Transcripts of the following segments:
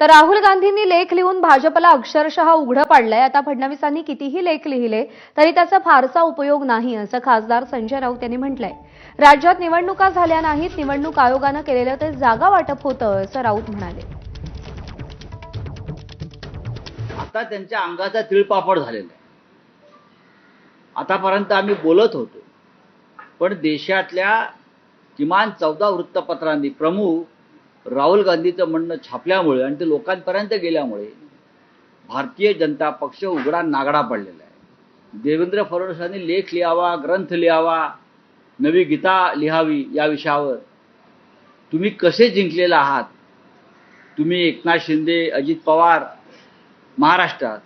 तर राहुल गांधींनी लेख लिहून भाजपला अक्षरशः उघडं पाडलंय. आता फडणवीसांनी कितीही लेख लिहिले तरी त्याचा फारसा उपयोग नाही असं खासदार संजय राऊत यांनी म्हटलंय. राज्यात निवडणुका झाल्या नाहीत निवडणूक आयोगानं केलेलं ते जागा वाटप होतं असं राऊत म्हणाले. आता त्यांच्या अंगाचा तिळपापड झालेला आहे. आतापर्यंत आम्ही बोलत होतो पण देशातल्या किमान चौदा वृत्तपत्रांनी प्रमुख राहुल गांधीचं म्हणणं छापल्यामुळे आणि ते लोकांपर्यंत गेल्यामुळे भारतीय जनता पक्ष उघडा नागडा पडलेला आहे. देवेंद्र फडणवीसांनी लेख लिहावा ग्रंथ लिहावा नवी गीता लिहावी या विषयावर. तुम्ही कसे जिंकलेला आहात? तुम्ही एकनाथ शिंदे अजित पवार महाराष्ट्रात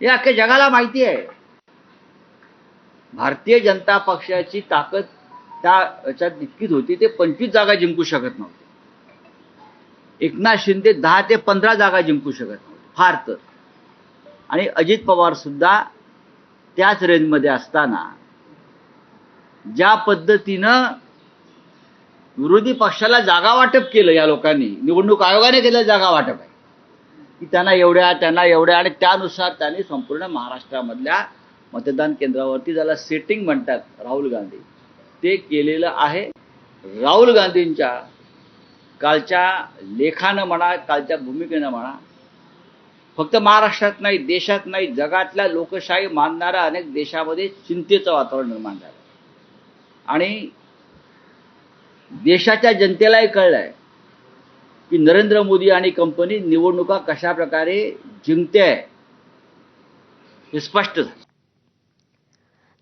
हे अख्ख्या जगाला माहिती आहे. भारतीय जनता पक्षाची ताकद त्या याच्यात इतकीच होती ते पंचवीस जागा जिंकू शकत नव्हते. एकनाथ शिंदे दहा ते पंधरा जागा जिंकू शकत नव्हते फार तर. आणि अजित पवार सुद्धा त्याच रेंजमध्ये असताना ज्या पद्धतीनं विरोधी पक्षाला जागा वाटप केलं या लोकांनी निवडणूक आयोगाने केलं जागा वाटप आहे. की त्यांना एवढ्या त्यांना एवढ्या आणि त्यानुसार त्यांनी संपूर्ण महाराष्ट्रामधल्या मतदान केंद्रावरती ज्याला सेटिंग म्हणतात राहुल गांधी ते केलेलं आहे. राहुल गांधींच्या कालच्या लेखानं म्हणा कालच्या भूमिकेनं म्हणा फक्त महाराष्ट्रात नाही देशात नाही जगातल्या लोकशाही मानणाऱ्या अनेक देशामध्ये चिंतेचं वातावरण निर्माण झालं. आणि देशाच्या जनतेलाही कळलंय की नरेंद्र मोदी आणि कंपनी निवडणुका कशा प्रकारे जिंकते आहे हे स्पष्ट झालं.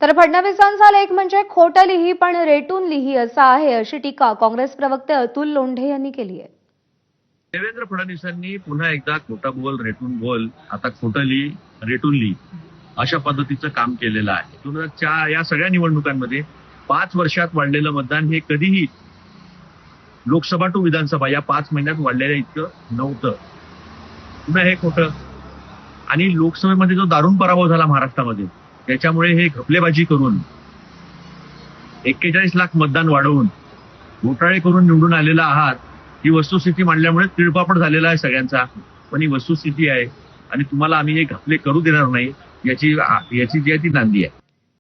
तर फडणवीसांचा लेख म्हणजे खोटं लिही पण रेटून लिही असा आहे अशी टीका काँग्रेस प्रवक्ते अतुल लोंढे यांनी केली आहे. देवेंद्र फडणवीसांनी पुन्हा एकदा खोटं बोल रेटून बोल आता खोटं लिही रेटून लिही अशा पद्धतीचं काम केलेलं आहे. दोन हजार चार या सगळ्या निवडणुकांमध्ये पाच वर्षात वाढलेलं मतदान हे कधीही लोकसभा टू विधानसभा या पाच महिन्यात वाढलेलं इतकं नव्हतं. पुन्हा हे खोटं. आणि लोकसभेमध्ये जो दारुण पराभव झाला महाराष्ट्रामध्ये त्याच्यामुळे हे घपलेबाजी करून एक्केचाळीस लाख मतदान वाढवून घोटाळे करून निवडून आलेला आहात ही वस्तुस्थिती मांडल्यामुळे तिळपापड झालेला आहे सगळ्यांचा. पण ही वस्तुस्थिती आहे आणि तुम्हाला आम्ही हे घपले करू देणार नाही याची याची जी आहे ती नांदी आहे.